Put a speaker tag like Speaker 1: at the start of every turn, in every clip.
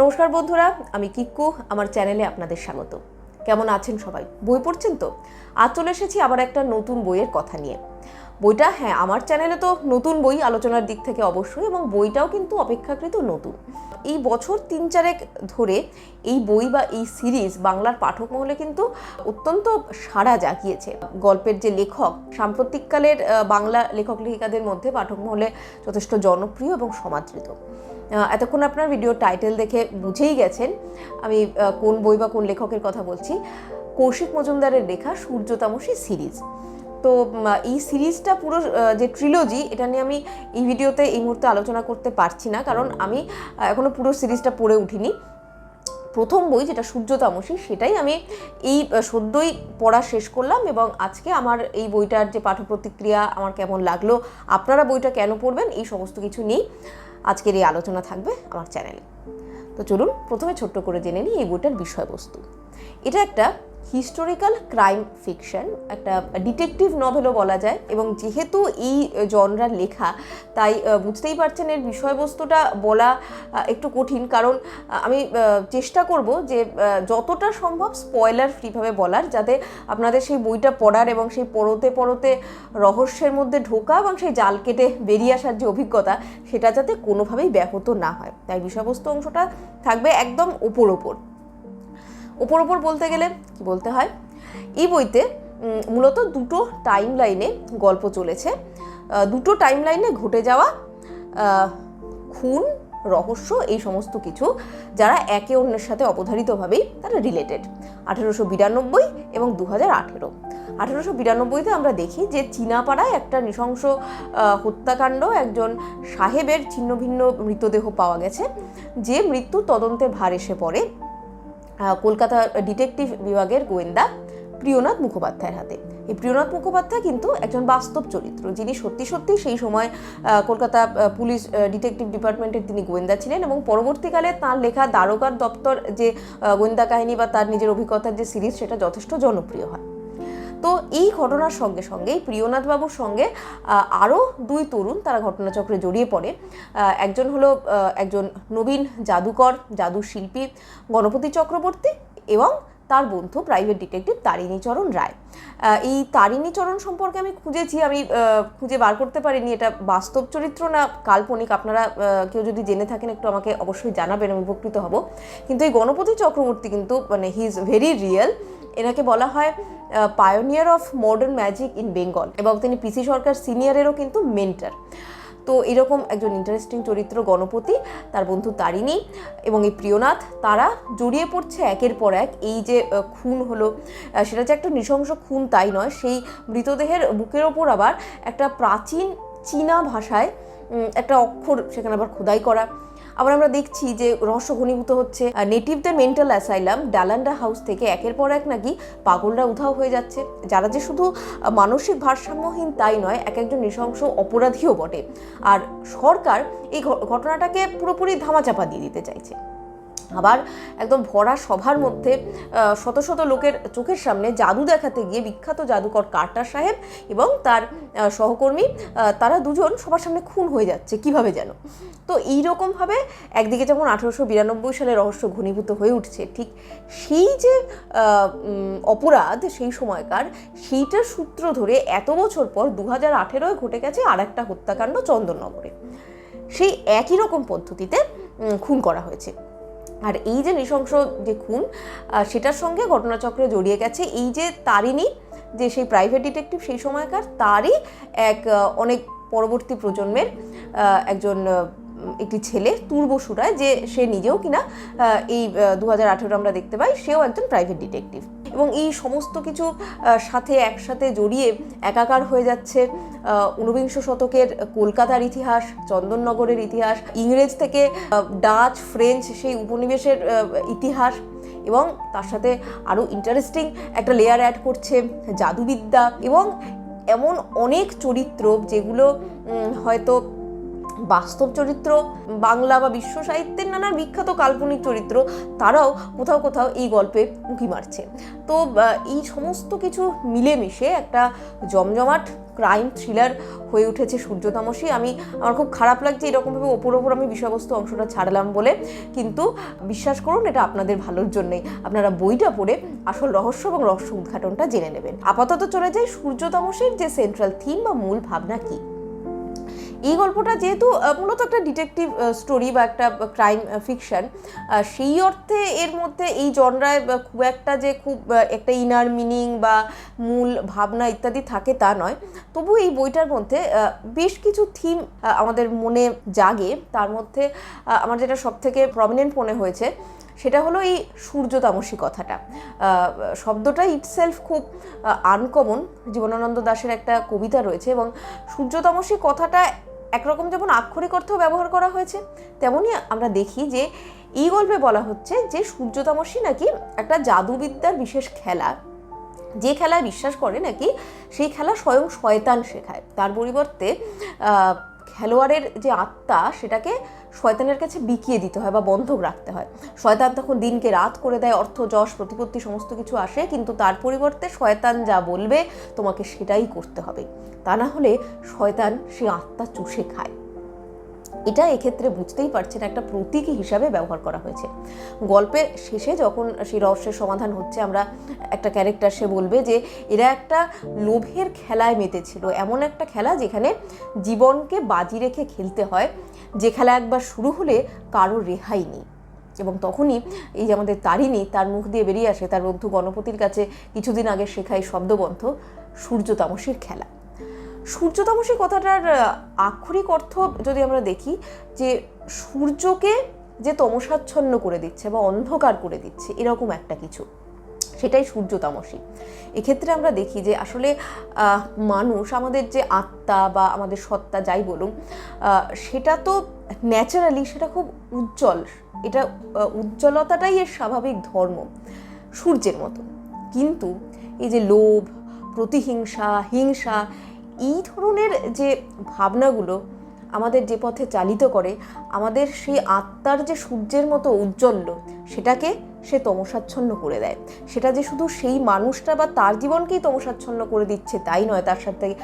Speaker 1: নমস্কার বন্ধুরা, আমি কিক্কু, আমার চ্যানেলে আপনাদের স্বাগত। কেমন আছেন সবাই? বই পড়ছেন তো? আজ চলে এসেছি আবার একটা নতুন বইয়ের কথা নিয়ে। বইটা হ্যাঁ আমার চ্যানেলে তো নতুন বই আলোচনার দিক থেকে অবশ্যই, এবং বইটাও কিন্তু অপেক্ষাকৃত নতুন। এই বছর তিন চারেক ধরে এই বই বা এই সিরিজ বাংলার পাঠক মহলে কিন্তু অত্যন্ত সাড়া জাগিয়েছে। গল্পের যে লেখক, সাম্প্রতিককালের বাংলা লেখক লেখিকাদের মধ্যে পাঠক মহলে যথেষ্ট জনপ্রিয় এবং সমাদৃত। এতক্ষণ আপনার ভিডিও টাইটেল দেখে বুঝেই গেছেন আমি কোন বই বা কোন লেখকের কথা বলছি। কৌশিক মজুমদারের লেখা সূর্যতামসী সিরিজ। তো এই সিরিজটা পুরো যে ট্রিলজি এটা নিয়ে আমি এই ভিডিওতে এই মুহূর্তে আলোচনা করতে পারছি না কারণ আমি আহ, এখনও পুরো সিরিজটা পড়ে উঠিনি। প্রথম বই যেটা সূর্য তামসী সেটাই আমি এই সদ্যই পড়া শেষ করলাম এবং আজকে আমার এই বইটার যে পাঠ প্রতিক্রিয়া আমার কেমন লাগল আপনারা বইটা কেন পড়বেন এই সমস্ত কিছু নিয়েই। আজকের এই আলোচনা থাকবে আমার চ্যানেলে। তো চলুন, প্রথমে ছোট্ট করে জেনে নিই এই বইটার বিষয়বস্তু। এটা একটা হিস্টোরিক্যাল ক্রাইম ফিকশন, একটা ডিটেকটিভ নভেলও বলা যায়, এবং যেহেতু এই জনরার লেখা, তাই বুঝতেই পারছেন এর বিষয়বস্তুটা বলা একটু কঠিন। কারণ আমি চেষ্টা করব যে যতটা সম্ভব স্পয়লার ফ্রিভাবে বলার, যাতে আপনাদের সেই বইটা পড়ার এবং সেই পড়তে পড়তে রহস্যের মধ্যে ঢোকা এবং সেই জাল কেটে বেরিয়ে আসার যে অভিজ্ঞতা, সেটা যাতে কোনোভাবেই ব্যাহত না হয়। তাই বিষয়বস্তু অংশটা থাকবে একদম ওপর ওপর। ওপর ওপর বলতে গেলে কি বলতে হয়? এই বইতে মূলত দুটো টাইম লাইনে গল্প চলেছে। দুটো টাইম লাইনে ঘটে যাওয়া খুন, রহস্য এই সমস্ত কিছু যারা একে অন্যের সাথে অবধারিতভাবেই তারা রিলেটেড আঠেরোশো বিরানব্বই এবং দু হাজার আঠেরো। আঠেরোশো বিরানব্বইতে আমরা দেখি যে চীনাপাড়ায় একটা নৃশংস হত্যাকাণ্ড একজন সাহেবের ছিন্ন ভিন্ন মৃতদেহ পাওয়া গেছে। যে মৃত্যু তদন্তের ভার এসে পড়ে। কলকাতা ডিটেকটিভ বিভাগের গোয়েন্দা প্রিয়নাথ মুখোপাধ্যায়ের হাতে। এই প্রিয়নাথ মুখোপাধ্যায় কিন্তু একজন বাস্তব চরিত্র। যিনি সত্যি সত্যি সেই সময় কলকাতা পুলিশ ডিটেকটিভ ডিপার্টমেন্টের তিনি গোয়েন্দা ছিলেন এবং পরবর্তীকালে তার লেখা দ্বারকার দপ্তর যে গোয়েন্দা কাহিনী বা তার নিজের অভিজ্ঞতার যে সিরিজ, সেটা যথেষ্ট জনপ্রিয় হয়। তো এই ঘটনার সঙ্গে সঙ্গে প্রিয়নাথবাবুর প্রিয়নাথ সঙ্গে আরও দুই তরুণ তারা ঘটনাচক্রে জড়িয়ে পড়ে। একজন হলো একজন নবীন জাদুকর জাদু শিল্পী গণপতি চক্রবর্তী এবং তার বন্ধু প্রাইভেট ডিটেকটিভ তারিণীচরণ রায়। এই তারিণীচরণ সম্পর্কে আমি খুঁজেছি, আমি খুঁজে বার করতে পারিনি। এটা বাস্তব চরিত্র না, কাল্পনিক। আপনারা কেউ যদি জেনে থাকেন, একটু আমাকে অবশ্যই জানাবেন, আমি উপকৃত হব। কিন্তু এই গণপতি চক্রবর্তী কিন্তু মানে হি ইজ ভেরি রিয়েল এনাকে বলা হয় pioneer of modern magic in Bengal এবং তিনি পিসি সরকার সিনিয়রেরও কিন্তু মেন্টার তো এরকম একজন ইন্টারেস্টিং চরিত্র গণপতি, তার বন্ধু তারিণী এবং এই প্রিয়নাথ, তারা জড়িয়ে পড়ছে একের পর এক। এই যে খুন হলো সেটা যে একটা নৃশংস খুন তাই নয়, সেই মৃতদেহের বুকের ওপর আবার একটা প্রাচীন চীনা ভাষায় একটা অক্ষর সেখানে আবার খোদাই করা। আবার আমরা দেখছি যে রহস্য ঘনীভূত হচ্ছে নেটিভদের মেন্টাল অ্যাসাইলাম ডালান্ডা হাউস থেকে একের পর এক নাকি পাগলরা উধাও হয়ে যাচ্ছে। যারা যে শুধু মানসিক ভারসাম্যহীন তাই নয়, এক একজন নৃশংস অপরাধীও বটে। আর সরকার এই ঘটনাটাকে পুরোপুরি ধামাচাপা দিয়ে দিতে চাইছে। আবার একদম ভরা সভার মধ্যে শত শত লোকের চোখের সামনে জাদু দেখাতে গিয়ে বিখ্যাত জাদুকর কার্টার সাহেব এবং তার সহকর্মী তারা দুজন সবার সামনে খুন হয়ে যাচ্ছে। কীভাবে যেন? তো এই রকমভাবে একদিকে যেমন আঠেরোশো বিরানব্বই সালে রহস্য ঘনীভূত হয়ে উঠছে, ঠিক সেই যে অপরাধ সেই সময়কার, সেইটার সূত্র ধরে এত বছর পর দু হাজার আঠেরোয় ঘটে গেছে আর একটা হত্যাকাণ্ড চন্দননগরে। সেই একই রকম পদ্ধতিতে খুন করা হয়েছে। আর এই যে নৃশংস যে খুন সেটার সঙ্গে ঘটনাচক্রে জড়িয়ে গেছে এই যে তারিণী, যে সেই প্রাইভেট ডিটেকটিভ সেই সময়কার, তারই এক অনেক পরবর্তী প্রজন্মের একজন একটি ছেলে তুর্বসুরায়, যে সে নিজেও কিনা এই দু হাজার আঠেরো আমরা দেখতে পাই, সেও একজন প্রাইভেট ডিটেকটিভ এবং এই সমস্ত কিছু সাথে একসাথে জড়িয়ে একাকার হয়ে যাচ্ছে ঊনবিংশ শতকের কলকাতার ইতিহাস, চন্দননগরের ইতিহাস, ইংরেজ থেকে ডাচ, ফ্রেঞ্চ সেই উপনিবেশের ইতিহাস এবং তার সাথে আরও ইন্টারেস্টিং একটা লেয়ার অ্যাড করছে জাদুবিদ্যা এবং এমন অনেক চরিত্র যেগুলো হয়তো বাস্তব চরিত্র, বাংলা বা বিশ্ব সাহিত্যের নানা বিখ্যাত কাল্পনিক চরিত্র, তারাও কোথাও কোথাও এই গল্পে উঁকি মারছে। তো এই সমস্ত কিছু মিলেমিশে একটা জমজমাট ক্রাইম থ্রিলার হয়ে উঠেছে সূর্যতামসী। আমি, আমার খুব খারাপ লাগছে এরকমভাবে ওপর ওপর আমি বিষয়বস্তু অংশটা ছাড়লাম বলে। কিন্তু বিশ্বাস করুন, এটা আপনাদের ভালোর জন্যই। আপনারা বইটা পড়ে আসল রহস্য এবং রহস্য উদ্ঘাটনটা জেনে নেবেন। আপাতত চলে যাই সূর্যতামসীর যে সেন্ট্রাল থিম বা মূল ভাবনা কী। এই গল্পটা যেহেতু মূলত একটা ডিটেকটিভ স্টোরি বা একটা ক্রাইম ফিকশন সেই অর্থে এর মধ্যে এই জনরায় খুব একটা যে খুব একটা ইনার মিনিং বা মূল ভাবনা ইত্যাদি থাকে তা নয়। তবু এই বইটার মধ্যে বেশ কিছু থিম আমাদের মনে জাগে। তার মধ্যে আমার যেটা সব থেকে প্রমিনেন্ট মনে হয়েছে সেটা হলো এই সূর্যতামসী কথাটা। শব্দটা ইটসেলফ খুব আনকমন জীবনানন্দ দাশের একটা কবিতা রয়েছে এবং সূর্যতামসী কথাটা একরকম যেমন আক্ষরিক অর্থেও ব্যবহার করা হয়েছে তেমনই আমরা দেখি যে এই গল্পে বলা হচ্ছে যে সূর্যতামসী নাকি একটা জাদুবিদ্যার বিশেষ খেলা। যে খেলায় বিশ্বাস করে নাকি সেই খেলা স্বয়ং শয়তান শেখায়। তার পরিবর্তে খেলোয়াড়ের যে আত্মা, সেটাকে শয়তানের কাছে বিকিয়ে দিতে হয় বা বন্ধক রাখতে হয়। শয়তান তখন দিনকে রাত করে দেয়, অর্থ, যশ, প্রতিপত্তি, সমস্ত কিছু আসে, কিন্তু তার পরিবর্তে শয়তান যা বলবে, তোমাকে সেটাই করতে হবে। তা না হলে শয়তান সে আত্মা চুষে খায়। এটা এক্ষেত্রে বুঝতেই পারছেন একটা প্রতীকী হিসাবে ব্যবহার করা হয়েছে। গল্পের শেষে যখন সেই রহস্যের সমাধান হচ্ছে, আমরা একটা ক্যারেক্টার সে বলবে যে, এরা একটা লোভের খেলায় মেতেছিল। এমন একটা খেলা যেখানে জীবনকে বাজি রেখে খেলতে হয়, যে খেলা একবার শুরু হলে কারও রেহাই নেই। এবং তখনই এই যে আমাদের তারিণী, তার মুখ দিয়ে বেরিয়ে আসে, তার বন্ধু গণপতির কাছে কিছুদিন আগে শেখাই শব্দবন্ধ সূর্য তামসীর খেলা। সূর্যতামসী কথাটার আক্ষরিক অর্থ যদি আমরা দেখি যে সূর্যকে যে তমসাচ্ছন্ন করে দিচ্ছে বা অন্ধকার করে দিচ্ছে, এরকম একটা কিছু। সেটাই সূর্যতামসী। এক্ষেত্রে আমরা দেখি যে আসলে মানুষ আমাদের যে আত্মা বা আমাদের সত্তা যাই বলুন সেটা তো ন্যাচারালি সেটা খুব উজ্জ্বল। এটা উজ্জ্বলতাটাই এর স্বাভাবিক ধর্ম, সূর্যের মতো। কিন্তু এই যে লোভ, প্রতিহিংসা, হিংসা এই ধরনের যে ভাবনাগুলো আমাদের যে পথে চালিত করে, আমাদের সেই আত্মার যে সূর্যের মতো উজ্জ্বল্য, সেটাকে সে তমসাচ্ছন্ন করে দেয়। সেটা যে শুধু সেই মানুষটা বা তার জীবনকেই তমসাচ্ছন্ন করে দিচ্ছে, তাই নয়। তার সাথে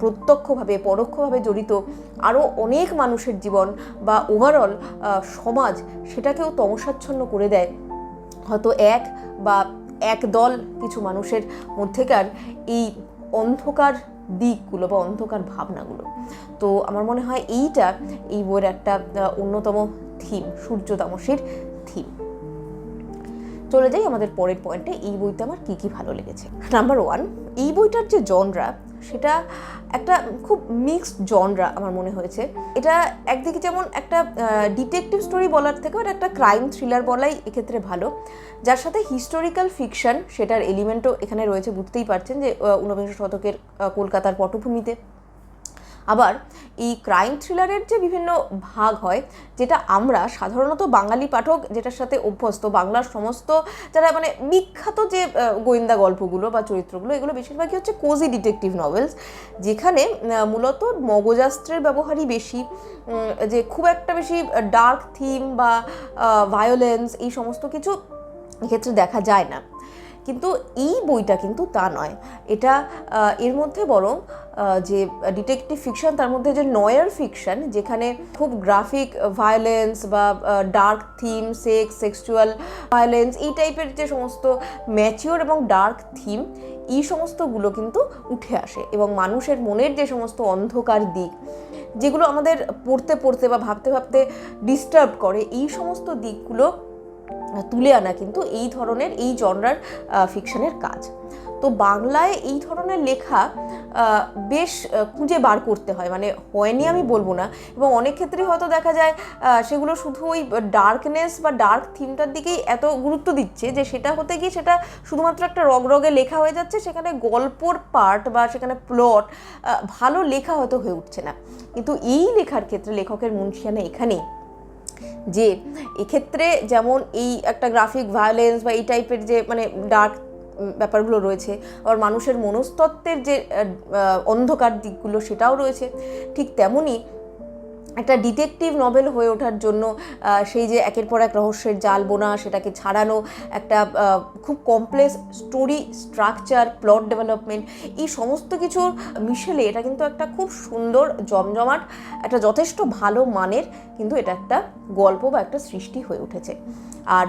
Speaker 1: প্রত্যক্ষভাবে, পরোক্ষভাবে জড়িত আরও অনেক মানুষের জীবন বা ওভারঅল সমাজ সেটাকেও তমসাচ্ছন্ন করে দেয়। হয়তো এক বা এক দল কিছু মানুষের মধ্যেকার এই অন্ধকার দিকগুলো বা অন্ধকার ভাবনাগুলো। তো আমার মনে হয় এইটা এই বইয়ের একটা অন্যতম থিম সূর্য তামসের থিম চলে যাই আমাদের পরের পয়েন্টে এই বইতে আমার কী কী ভালো লেগেছে? নাম্বার ওয়ান এই বইটার যে জনরা সেটা একটা খুব মিক্সড জনরা আমার মনে হয়েছে। এটা একদিকে যেমন একটা ডিটেকটিভ স্টোরি বলার থেকেও এটা একটা ক্রাইম থ্রিলার বলাই এক্ষেত্রে ভালো। যার সাথে হিস্টোরিক্যাল ফিকশন সেটার এলিমেন্টও এখানে রয়েছে, বুঝতেই পারছেন যে ঊনবিংশ শতকের কলকাতার পটভূমিতে। আবার এই ক্রাইম থ্রিলারের যে বিভিন্ন ভাগ হয়, যেটা আমরা সাধারণত বাঙালি পাঠক যেটার সাথে অভ্যস্ত, বাংলার সমস্ত যারা মানে বিখ্যাত যে গোয়েন্দা গল্পগুলো বা চরিত্রগুলো, এগুলো বেশিরভাগই হচ্ছে কোজি ডিটেকটিভ নভেলস যেখানে মূলত মগজাস্ত্রের ব্যবহারই বেশি যে খুব একটা বেশি ডার্ক থিম বা ভায়োলেন্স এই সমস্ত কিছু এক্ষেত্রে দেখা যায় না। কিন্তু এই বইটা কিন্তু তা নয়। এটা এর মধ্যে বরং যে ডিটেকটিভ ফিকশন তার মধ্যে যে নয়ার ফিকশন যেখানে খুব গ্রাফিক ভায়োলেন্স বা dark theme sex sexual violence এই টাইপের যে সমস্ত ম্যাচিওর এবং ডার্ক থিম এই সমস্তগুলো কিন্তু উঠে আসে এবং মানুষের মনের যে সমস্ত অন্ধকার দিক, যেগুলো আমাদের পড়তে পড়তে বা ভাবতে ভাবতে ডিস্টার্ব করে, এই সমস্ত দিকগুলো তুলে আনা কিন্তু এই ধরনের, এই জনরার ফিকশনের কাজ। তো বাংলায় এই ধরনের লেখা বেশ খুঁজে বার করতে হয়। মানে হয়নি আমি বলব না। এবং অনেক ক্ষেত্রেই হয়তো দেখা যায় সেগুলো শুধু ওই ডার্কনেস বা ডার্ক থিমটার দিকেই এত গুরুত্ব দিচ্ছে যে সেটা হতে গিয়ে সেটা শুধুমাত্র একটা রগরগে লেখা হয়ে যাচ্ছে। সেখানে গল্পর পার্ট বা সেখানে প্লট ভালো লেখা হয়তো হয়ে উঠছে না। কিন্তু এই লেখার ক্ষেত্রে লেখকের মুন্সিয়ানা এখানেই। যে এক্ষেত্রে যেমন এই একটা গ্রাফিক ভায়োলেন্স বা এই টাইপের যে মানে ডার্ক ব্যাপারগুলো রয়েছে, আবার মানুষের মনস্তত্ত্বের যে অন্ধকার দিকগুলো সেটাও রয়েছে। ঠিক তেমনই একটা ডিটেকটিভ নভেল হয়ে ওঠার জন্য সেই যে একের পর এক রহস্যের জাল বোনা, সেটাকে ছাড়ানো, একটা খুব complex story structure plot development এই সমস্ত কিছুর মিশেলে এটা কিন্তু একটা খুব সুন্দর, জমজমাট, একটা যথেষ্ট ভালো মানের কিন্তু এটা একটা গল্প বা একটা সৃষ্টি হয়ে উঠেছে। আর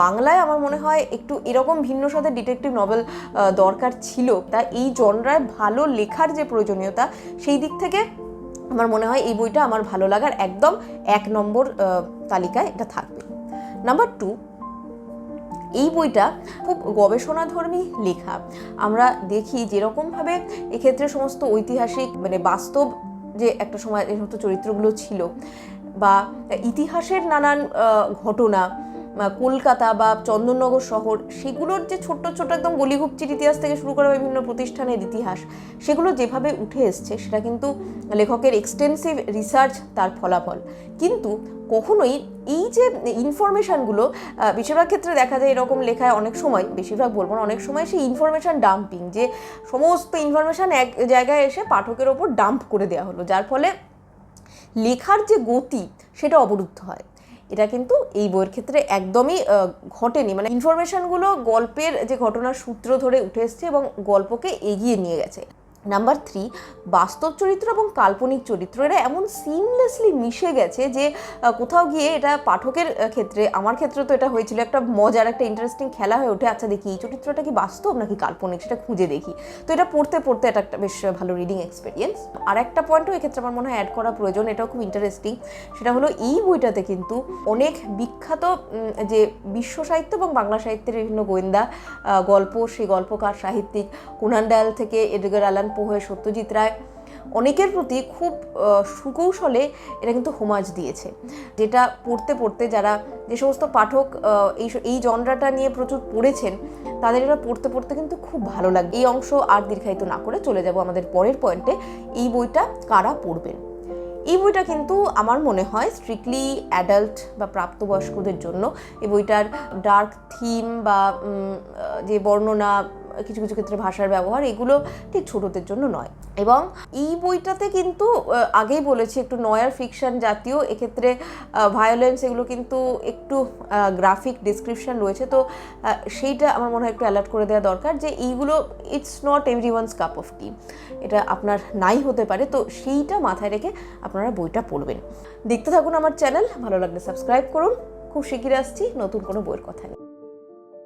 Speaker 1: বাংলায় আমার মনে হয় একটু এরকম ভিন্ন সাথে ডিটেকটিভ নভেল দরকার ছিল, তা এই জনরায় ভালো লেখার যে প্রয়োজনীয়তা, সেই দিক থেকে আমার মনে হয় এই বইটা আমার ভালো লাগার একদম এক নম্বর তালিকায় এটা থাকবে। নাম্বার টু এই বইটা খুব গবেষণাধর্মী লেখা। আমরা দেখি যেরকমভাবে এক্ষেত্রে সমস্ত ঐতিহাসিক মানে বাস্তব যে একটা সময়, এই সমস্ত চরিত্রগুলো ছিল বা ইতিহাসের নানান ঘটনা কলকাতা বা চন্দননগর শহর, সেগুলোর যে ছোট্ট ছোট্ট একদম গলিগুপচির ইতিহাস থেকে শুরু করে বিভিন্ন প্রতিষ্ঠানের ইতিহাস, সেগুলো যেভাবে উঠে এসছে, সেটা কিন্তু লেখকের এক্সটেন্সিভ রিসার্চ তার ফলাফল। কিন্তু কখনোই এই যে ইনফরমেশানগুলো বেশিরভাগ ক্ষেত্রে দেখা যায় এরকম লেখায় অনেক সময়, বেশিরভাগ বলব না, অনেক সময় সেই ইনফরমেশান ডাম্পিং যে সমস্ত ইনফরমেশান এক জায়গায় এসে পাঠকের ওপর ডাম্প করে দেওয়া হলো, যার ফলে লেখার যে গতি, সেটা অবরুদ্ধ হয়। এটা কিন্তু এই বইয়ের ক্ষেত্রে একদমই ঘটেনি। মানে ইনফরমেশনগুলো গল্পের যে ঘটনার সূত্র ধরে উঠে এসছে এবং গল্পকে এগিয়ে নিয়ে গেছে। নাম্বার থ্রি বাস্তব চরিত্র এবং কাল্পনিক চরিত্র, এরা এমন সিমলেসলি মিশে গেছে যে কোথাও গিয়ে এটা পাঠকের ক্ষেত্রে, আমার ক্ষেত্রে তো এটা হয়েছিল, একটা মজার, একটা ইন্টারেস্টিং খেলা হয়ে ওঠে। আচ্ছা দেখি, এই চরিত্রটা কি বাস্তব নাকি কাল্পনিক, সেটা খুঁজে দেখি। তো এটা পড়তে পড়তে এটা একটা বেশ ভালো রিডিং এক্সপিরিয়েন্স আর একটা পয়েন্টও এক্ষেত্রে আমার মনে হয় অ্যাড করা প্রয়োজন, এটাও খুব ইন্টারেস্টিং সেটা হলো এই বইটাতে কিন্তু অনেক বিখ্যাত যে বিশ্ব সাহিত্য এবং বাংলা সাহিত্যের বিভিন্ন গোয়েন্দা গল্প, সেই গল্পকার, সাহিত্যিক কুনান ডায়াল থেকে এডগার আলান পোহে সত্যজিৎ রায় অনেকের প্রতি খুব সুকৌশলে এটা কিন্তু হোমাজ দিয়েছে। যেটা পড়তে পড়তে যারা যে সমস্ত পাঠক এই এই জনরাটা নিয়ে প্রচুর পড়েছেন, তাদের এটা পড়তে পড়তে কিন্তু খুব ভালো লাগবে এই অংশ আর দীর্ঘায়িত না করে চলে যাব আমাদের পরের পয়েন্টে। এই বইটা কারা পড়বেন? এই বইটা কিন্তু আমার মনে হয় স্ট্রিক্টলি অ্যাডাল্ট বা প্রাপ্তবয়স্কদের জন্য। এই বইটার ডার্ক থিম বা যে বর্ণনা কিছু কিছু ক্ষেত্রে ভাষার ব্যবহার, এগুলো ঠিক ছোটদের জন্য নয়। এবং এই বইটাতে কিন্তু আগেই বলেছি, একটু নয়ার ফিকশন জাতীয়, এক্ষেত্রে ভায়োলেন্স এগুলো কিন্তু একটু গ্রাফিক ডিসক্রিপশন রয়েছে। তো সেইটা আমার মনে হয় একটু অ্যালার্ট করে দেওয়া দরকার যে, এইগুলো it's not every one's cup of tea এটা আপনার নাই হতে পারে। তো, সেইটা মাথায় রেখে আপনারা বইটা পড়বেন। দেখতে থাকুন আমার চ্যানেল ভালো লাগলে সাবস্ক্রাইব করুন। খুব শিগগিরই আসছি নতুন কোনো বইয়ের কথা নিয়ে।